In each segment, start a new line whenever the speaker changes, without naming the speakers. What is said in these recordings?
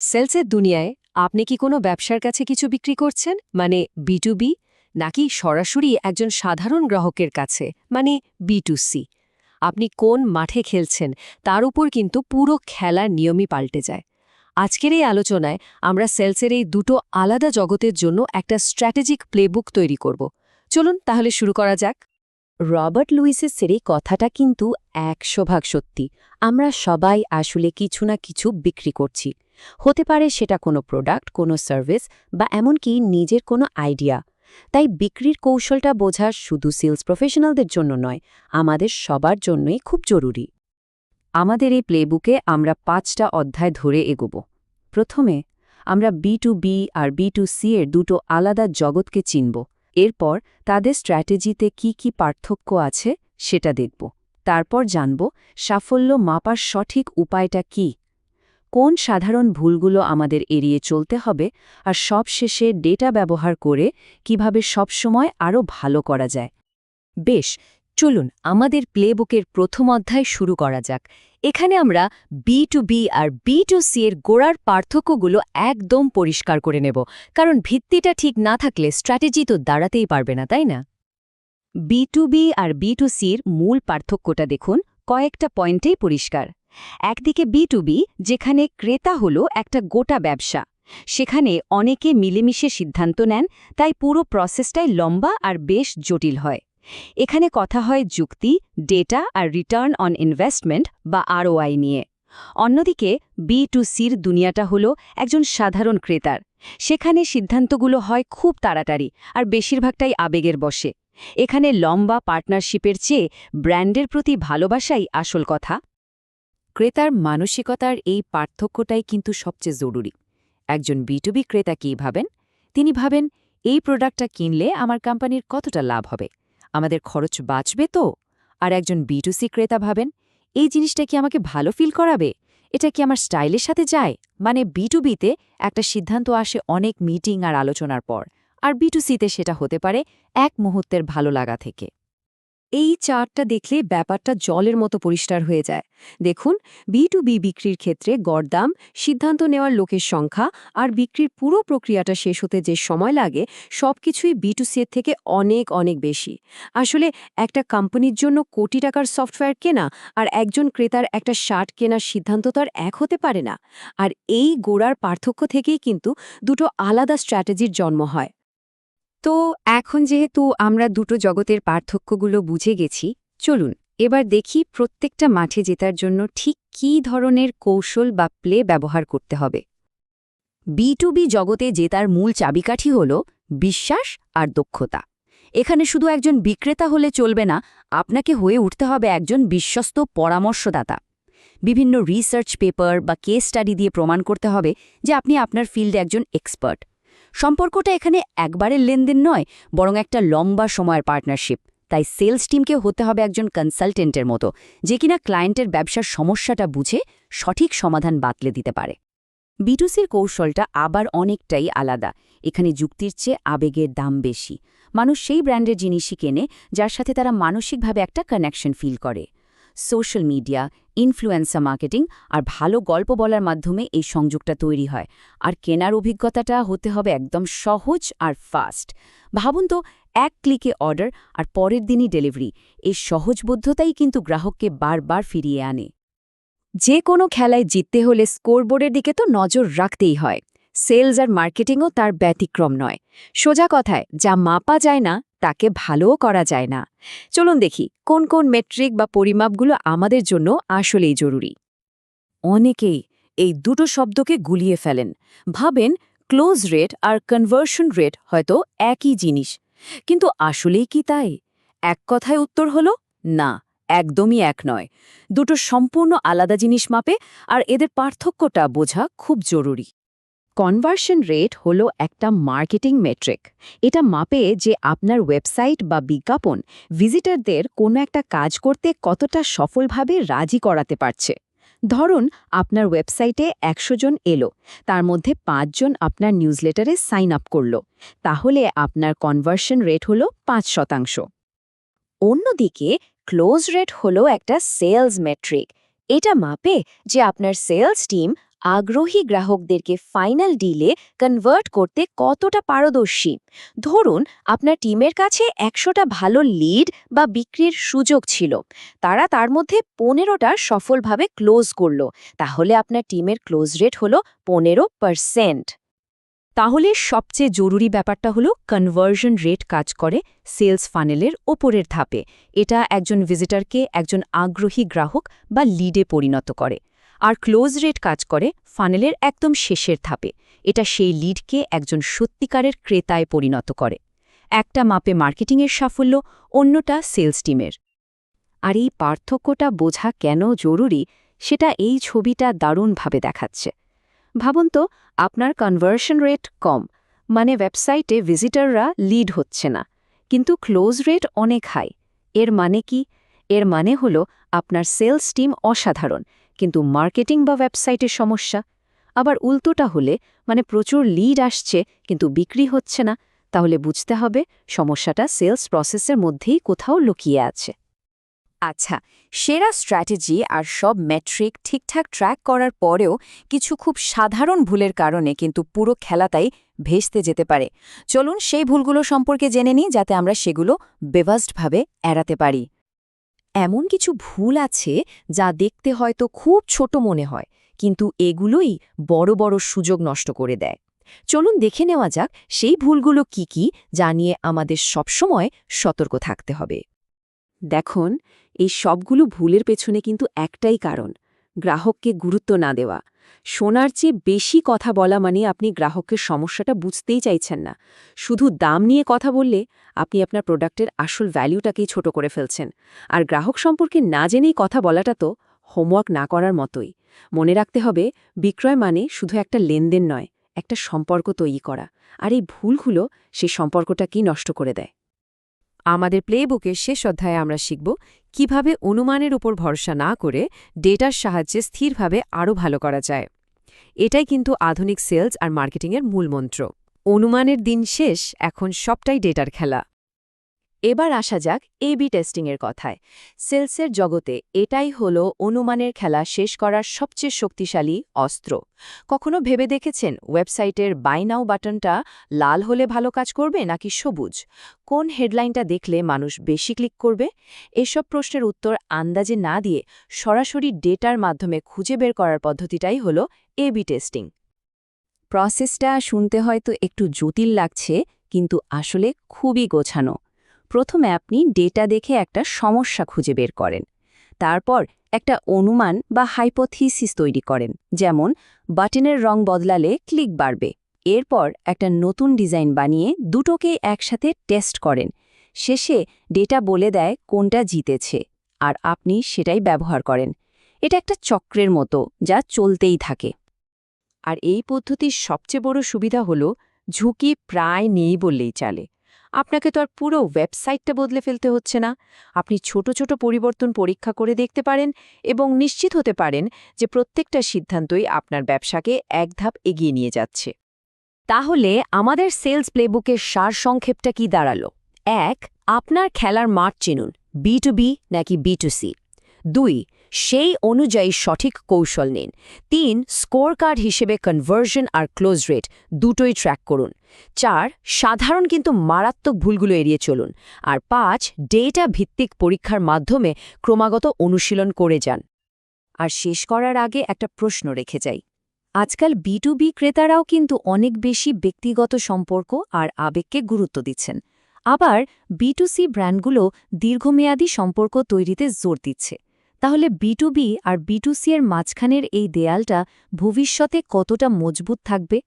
সেলসের দুনিয়ায় আপনি কি কোনো ব্যবসার কাছে কিছু বিক্রি করছেন? মানে বি টু বি? নাকি সরাসরি একজন সাধারণ গ্রাহকের কাছে? মানে বি টু সি? আপনি কোন মাঠে খেলছেন? তার উপর কিন্তু পুরো খেলার নিয়মই পাল্টে যায়। আজকের এই আলোচনায় আমরা সেলসের এই দুটো আলাদা জগতের জন্য একটা স্ট্র্যাটেজিক প্লেবুক তৈরি করব। চলুন তাহলে শুরু করা যাক। রবার্ট লুইসের সেরে কথাটা কিন্তু একশো ভাগ সত্যি। আমরা সবাই আসলে কিছু না কিছু বিক্রি করছি। হতে পারে সেটা কোনো প্রোডাক্ট কোনো সার্ভিস বা এমনকি নিজের কোনো আইডিয়া তাই বিক্রির কৌশলটা বোঝা শুধু সেলস প্রফেশনালদের জন্য নয়, আমাদের সবার জন্যই খুব জরুরি। আমাদের এই প্লেবুকে আমরা পাঁচটা অধ্যায় ধরে এগোব। প্রথমে, আমরা বি টু বি আর বি টু সি এর দুটো আলাদা জগৎকে চিনব। এরপর তাদের স্ট্র্যাটেজিতে কি কি পার্থক্য আছে সেটা দেখব। তারপর জানব সাফল্য মাপার সঠিক উপায়টা কি। কোন সাধারণ ভুলগুলো আমাদের এড়িয়ে চলতে হবে আর সবশেষে ডেটা ব্যবহার করে কীভাবে সবসময় আরও ভালো করা যায়। বেশ চলুন আমাদের প্লেবুকের প্রথম অধ্যায় শুরু করা যাক। এখানে আমরা বি টু বি আর বি টু সি এর গোড়ার পার্থক্যগুলো একদম পরিষ্কার করে নেব, কারণ ভিত্তিটা ঠিক না থাকলে স্ট্র্যাটেজি তো দাঁড়াতেই পারবে না, তাই না? বি টু বি আর বি টু সির মূল পার্থক্যটা দেখুন, কয়েকটা পয়েন্টেই পরিষ্কার। একদিকে বি টু বি যেখানে ক্রেতা হল একটা গোটা ব্যবসা। সেখানে অনেকে মিলেমিশে সিদ্ধান্ত নেন, তাই পুরো প্রসেসটাই লম্বা আর বেশ জটিল হয়। এখানে কথা হয় যুক্তি ডেটা আর রিটার্ন অন ইনভেস্টমেন্ট বা আরওআই নিয়ে। অন্যদিকে বি টু সির দুনিয়াটা হল একজন সাধারণ ক্রেতার। সেখানে সিদ্ধান্তগুলো হয় খুব তাড়াতাড়ি আর বেশিরভাগটাই আবেগের বসে এখানে লম্বা পার্টনারশিপের চেয়ে ব্র্যান্ডের প্রতি ভালোবাসাই আসল কথা। ক্রেতার মানসিকতার এই পার্থক্যটাই কিন্তু সবচেয়ে জরুরি। একজন বিটুবি ক্রেতা কী ভাবেন? তিনি ভাবেন, এই প্রোডাক্টটা কিনলে আমার কোম্পানির কতটা লাভ হবে? আমাদের খরচ বাঁচবে তো? আর একজন বি বিটুসি ক্রেতা ভাবেন, এই জিনিসটা কি আমাকে ভালো ফিল করাবে? এটা কি আমার স্টাইলের সাথে যায়? মানে বি বিটুবিতে একটা সিদ্ধান্ত আসে অনেক মিটিং আর আলোচনার পর। আর বিটুসিতে সেটা হতে পারে এক মুহূর্তের ভালো লাগা থেকে। এই চার্টটা দেখলে ব্যাপারটা জলের মতো পরিষ্কার হয়ে যায়। দেখুন, বি টু বি বিক্রির ক্ষেত্রে গড়দাম সিদ্ধান্ত নেওয়ার লোকের সংখ্যা আর বিক্রির পুরো প্রক্রিয়াটা শেষ হতে যে সময় লাগে, সবকিছুই বি টু সি থেকে অনেক অনেক বেশি। আসলে একটা কোম্পানির জন্য কোটি টাকার সফটওয়্যার কেনা আর একজন ক্রেতার একটা শার্ট কেনার সিদ্ধান্ত তো আর এক হতে পারে না। আর এই গোড়ার পার্থক্য থেকেই কিন্তু দুটো আলাদা স্ট্র্যাটেজির জন্ম হয়। তো এখন যেহেতু আমরা দুটো জগতের পার্থক্যগুলো বুঝে গেছি, চলুন এবার দেখি প্রত্যেকটা মাঠে জেতার জন্য ঠিক কী ধরনের কৌশল বা প্লে ব্যবহার করতে হবে। বি টু বি জগতে জেতার মূল চাবিকাঠি হল বিশ্বাস আর দক্ষতা। এখানে শুধু একজন বিক্রেতা হলে চলবে না, আপনাকে হয়ে উঠতে হবে একজন বিশ্বস্ত পরামর্শদাতা। বিভিন্ন রিসার্চ পেপার বা কেস স্টাডি দিয়ে প্রমাণ করতে হবে যে আপনি আপনার ফিল্ডে একজন এক্সপার্ট সম্পর্কটা এখানে একবারের লেনদেন নয়, বরং একটা লম্বা সময়ের পার্টনারশিপ তাই সেলস টিমকে হতে হবে একজন কনসালটেন্টের মতো, যে কিনা ক্লায়েন্টের ব্যবসার সমস্যাটা বুঝে সঠিক সমাধান বাতলে দিতে পারে। বিটুসির কৌশলটা আবার অনেকটাই আলাদা। এখানে যুক্তির চেয়ে আবেগের দাম বেশি। মানুষ সেই ব্র্যান্ডের জিনিসই কেনে, যার সাথে তারা মানসিকভাবে একটা কানেকশন ফিল করে। সোশ্যাল মিডিয়া, ইনফ্লুয়েন্সার মার্কেটিং আর ভালো গল্প বলার মাধ্যমে এই সংযোগটা তৈরি হয়। আর কেনার অভিজ্ঞতাটা হতে হবে একদম সহজ আর ফাস্ট ভাবুন তো, এক ক্লিকে অর্ডার আর পরের দিনই ডেলিভারি। এই সহজবোধ্যতাই কিন্তু গ্রাহককে বারবার ফিরিয়ে আনে। যে কোনো খেলায় জিততে হলে স্কোরবোর্ডের দিকে তো নজর রাখতেই হয়। সেলস আর মার্কেটিংও তার ব্যতিক্রম নয়। সোজা কথায়, যা মাপা যায় না, তাকে ভালোও করা যায় না। চলুন দেখি, কোন কোন মেট্রিক বা পরিমাপগুলো আমাদের জন্য আসলেই জরুরি। অনেকেই এই দুটো শব্দকে গুলিয়ে ফেলেন। ভাবেন, ক্লোজ রেট আর কনভার্সন রেট হয়তো একই জিনিস। কিন্তু আসলেই কি তাই? এক কথায় উত্তর হল, না, একদমই এক নয়। দুটো সম্পূর্ণ আলাদা জিনিস মাপে, আর এদের পার্থক্যটা বোঝা খুব জরুরি। কনভার্সন রেট হলো একটা মার্কেটিং মেট্রিক এটা মাপে যে আপনার ওয়েবসাইট বা বিজ্ঞাপন ভিজিটারদের কোনো একটা কাজ করতে কতটা সফলভাবে রাজি করাতে পারছে। ধরুন, আপনার ওয়েবসাইটে একশো জন এলো, তার মধ্যে পাঁচজন আপনার নিউজলেটারে সাইন আপ করল, তাহলে আপনার কনভার্সন রেট হলো পাঁচ শতাংশ। অন্যদিকে ক্লোজ রেট হলো একটা সেলস মেট্রিক এটা মাপে যে আপনার সেলস টিম
আগ্রহী গ্রাহকদেরকে ফাইনাল ডিলে কনভার্ট করতে কতটা পারদর্শী? ধরুন, আপনার টিমের কাছে একশোটা ভালো লিড বা বিক্রির সুযোগ ছিল। তারা তার মধ্যে পনেরোটা সফলভাবে ক্লোজ করল। তাহলে আপনার টিমের ক্লোজ রেট হল পনেরো পারসেন্ট।
তাহলে সবচেয়ে জরুরি ব্যাপারটা হলো কনভার্জন রেট কাজ করে সেলস ফানেলের ওপরের ধাপে। এটা একজন ভিজিটারকে একজন আগ্রহী গ্রাহক বা লিডে পরিণত করে। আর ক্লোজ রেট কাজ করে ফানেলের একদম শেষের ধাপে। এটা সেই লিডকে একজন সত্যিকারের ক্রেতায় পরিণত করে। একটা মাপে মার্কেটিংয়ের সাফল্য, অন্যটা সেলস টিমের। আর এই পার্থক্যটা বোঝা কেন জরুরি, সেটা এই ছবিটা দারুণভাবে দেখাচ্ছে। ভাবুন তো, আপনার কনভার্সন রেট কম মানে ওয়েবসাইটে ভিজিটাররা লিড হচ্ছে না। কিন্তু ক্লোজ রেট অনেক হাই এর মানে কি? এর মানে হল, আপনার সেলস টিম অসাধারণ। কিন্তু মার্কেটিং বা ওয়েবসাইটের সমস্যা। আবার উল্টোটা হলে মানে প্রচুর লিড আসছে, কিন্তু বিক্রি হচ্ছে না, তাহলে বুঝতে হবে সমস্যাটা সেলস প্রসেসের মধ্যেই কোথাও লুকিয়ে আছে।
আচ্ছা সেরা স্ট্র্যাটেজি আর সব ম্যাট্রিক ঠিকঠাক ট্র্যাক করার পরেও কিছু খুব সাধারণ ভুলের কারণে কিন্তু পুরো খেলাটাই ভেস্তে যেতে পারে। চলুন সেই ভুলগুলো সম্পর্কে জেনে নিই, যাতে আমরা সেগুলো বেভাস্টভাবে এড়াতে পারি। এমন কিছু ভুল আছে যা দেখতে হয়তো খুব ছোট মনে হয়, কিন্তু এগুলোই বড় বড় সুযোগ নষ্ট করে দেয়। চলুন দেখে নেওয়া যাক সেই ভুলগুলো কি কি যা নিয়ে আমাদের সবসময় সতর্ক থাকতে হবে।
দেখুন, এই সবগুলো ভুলের পেছনে কিন্তু একটাই কারণ, গ্রাহককে গুরুত্ব না দেওয়া। শোনার চেয়ে বেশি কথা বলা মানে আপনি গ্রাহকের সমস্যাটা বুঝতেই চাইছেন না। শুধু দাম নিয়ে কথা বললে আপনি আপনার প্রোডাক্টের আসল ভ্যালুটাকেই ছোট করে ফেলছেন। আর গ্রাহক সম্পর্কে না জেনেই কথা বলাটা তো হোমওয়ার্ক না করার মতোই। মনে রাখতে হবে, বিক্রয় মানে শুধু একটা লেনদেন নয়, একটা সম্পর্ক তৈরি করা। আর এই ভুলগুলো সেই সম্পর্কটাকেই নষ্ট করে দেয়। আমাদের প্লেবুকের শেষ অধ্যায়ে আমরা শিখব কীভাবে অনুমানের উপর ভরসা না করে ডেটার সাহায্যে স্থিরভাবে আরও ভালো করা যায়। এটাই কিন্তু আধুনিক সেলস আর মার্কেটিংয়ের মূল মন্ত্র। অনুমানের দিন শেষ, এখন সবটাই ডেটার খেলা।
এবার আসা যাক এবি টেস্টিংয়ের কথায়। সেলসের জগতে এটাই হলো অনুমানের খেলা শেষ করার সবচেয়ে শক্তিশালী অস্ত্র। কখনো ভেবে দেখেছেন ওয়েবসাইটের বাই নাও বাটনটা লাল হলে ভালো কাজ করবে নাকি সবুজ? কোন হেডলাইনটা দেখলে মানুষ বেশি ক্লিক করবে? এসব প্রশ্নের উত্তর আন্দাজে না দিয়ে সরাসরি ডেটার মাধ্যমে খুঁজে বের করার পদ্ধতিটাই হলো এবি টেস্টিং। প্রসেসটা শুনতে হয়তো একটু জটিল লাগছে, কিন্তু আসলে খুবই গোছানো। প্রথমে আপনি ডেটা দেখে একটা সমস্যা খুঁজে বের করেন। তারপর একটা অনুমান বা হাইপোথিসিস তৈরি করেন, যেমন বাটনের রং বদলালে ক্লিক বাড়বে। এরপর একটা নতুন ডিজাইন বানিয়ে দুটোকে একসাথে টেস্ট করেন। শেষে ডেটা বলে দেয় কোনটা জিতেছে, আর আপনি সেটাই ব্যবহার করেন। এটা একটা চক্রের মতো, যা চলতেই থাকে।
আর এই পদ্ধতির সবচেয়ে বড় সুবিধা হল, ঝুঁকি প্রায় নেই বললেই চলে। আপনাকে তো আর পুরো ওয়েবসাইটটা বদলে ফেলতে হচ্ছে না। আপনি ছোট ছোট পরিবর্তন পরীক্ষা করে দেখতে পারেন এবং নিশ্চিত হতে পারেন যে প্রত্যেকটা সিদ্ধান্তই আপনার ব্যবসাকে এক ধাপ এগিয়ে নিয়ে যাচ্ছে।
তাহলে আমাদের সেলস প্লেবুকের সারসংক্ষেপটা কি দাঁড়াল? এক, আপনার খেলার মাঠ চিনুন বি টু বি নাকি বি টু সি দুই সেই অনুযায়ী সঠিক কৌশল নিন। তিন স্কোর কার্ড হিসেবে কনভার্সন আর ক্লোজ রেট দুটোই ট্র্যাক করুন। চার, সাধারণ কিন্তু মারাত্মক ভুলগুলো এড়িয়ে চলুন। আর পাঁচ ডেটা ভিত্তিক পরীক্ষার মাধ্যমে ক্রমাগত অনুশীলন করে যান। আর শেষ করার আগে একটা প্রশ্ন রেখে যাই। আজকাল বি টু বি ক্রেতারাও কিন্তু অনেক বেশি ব্যক্তিগত সম্পর্ক আর আবেগকে গুরুত্ব দিচ্ছেন। আবার বি টু সি ব্র্যান্ডগুলো দীর্ঘমেয়াদী সম্পর্ক তৈরিতে জোর দিচ্ছে। তাহলে বি টু বি আর বি টু সি এর মাঝখানের এই দেয়ালটা ভবিষ্যতে কতটা মজবুত থাকবে?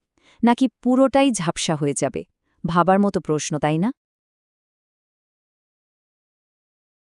নাকি পুরোটাই ঝাপসা হয়ে যাবে? ভাবার মতো প্রশ্ন, তাই না?